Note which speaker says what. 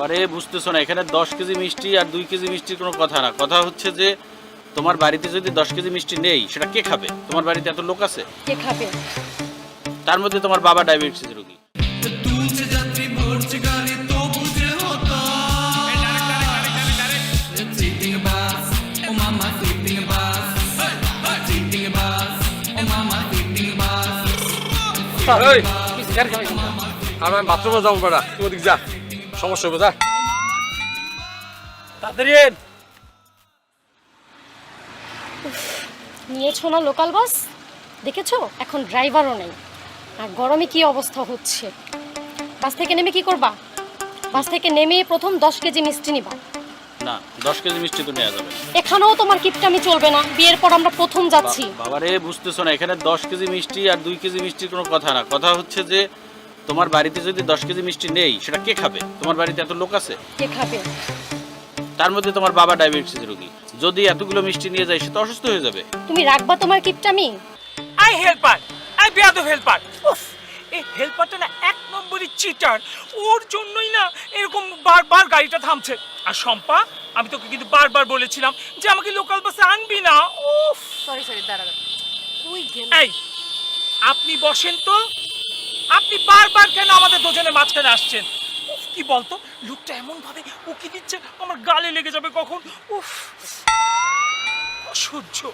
Speaker 1: বাবারে বুঝতেছো না এখানে দশ কেজি মিষ্টি আর দুই কেজি মিষ্টির কোনো কথা না কথা হচ্ছে যে তোমার বাড়িতে যদি দশ কেজি মিষ্টি নেই সেটা কে খাবে তোমার বাড়িতে এত লোক আছে
Speaker 2: কে খাবে
Speaker 1: তার মধ্যে তোমার বাবা ডায়াবেটিস রোগী
Speaker 3: এই, আর আমি বাথরুমে যাব বেড়া তুই ওদিক যা সমস্যা হবে যা।
Speaker 1: তাড়াতাড়ি এন।
Speaker 2: নিয়েছো না লোকাল বাস দেখেছ? এখন ড্রাইভারও নেই। আর গরমে কি অবস্থা হচ্ছে? বাস থেকে নেমে কি করবা? বাস থেকে নেমে প্রথম দশ কেজি মিষ্টি নিবা।
Speaker 1: না দশ কেজি মিষ্টি তো নেওয়া যাবে
Speaker 2: এখানেও তোমার কিপটামি চলবে না। বিয়ের পর আমরা প্রথম যাচ্ছি।
Speaker 1: বাবারে বুঝতেছো না এখানে দশ কেজি মিষ্টি আর দুই কেজি মিষ্টির কোনো কথা না। কথা হচ্ছে যে তোমার বাড়িতে যদি দশ কেজি মিষ্টি নেই সেটা কে খাবে? তোমার বাড়িতে এত লোক আছে?
Speaker 2: কে খাবে?
Speaker 1: তার মধ্যে তোমার বাবা ডায়াবেটিস রোগী। যদি এতগুলো মিষ্টি নিয়ে যায় সে তো অসুস্থ হয়ে যাবে।
Speaker 2: তুমি রাখবা তোমার কিপটামি?
Speaker 4: আই হেল্পার আই বেয়াদব হেল্পার। উফ এই হেল্পারটা না এক নম্বরই চিটার ওর জন্যই না এরকম বারবার গাড়িটা থামছে। আর শম্পা আমি তোকে কিন্তু বারবার বলেছিলাম যে আমাকে লোকাল বাসে আনবি না। উফ।
Speaker 2: সরি সরি দাঁড়া। তুই গেল।
Speaker 4: এই আপনি বসেন তো। আপনি বারবার কেন আমাদের দুজনের মাঝখানে আসছেন? উফ, কি বলতো? লোকটা এমন ভাবে উকি দিচ্ছে, আমার গালে লেগে যাবে কখন? উফ। অসহ্য।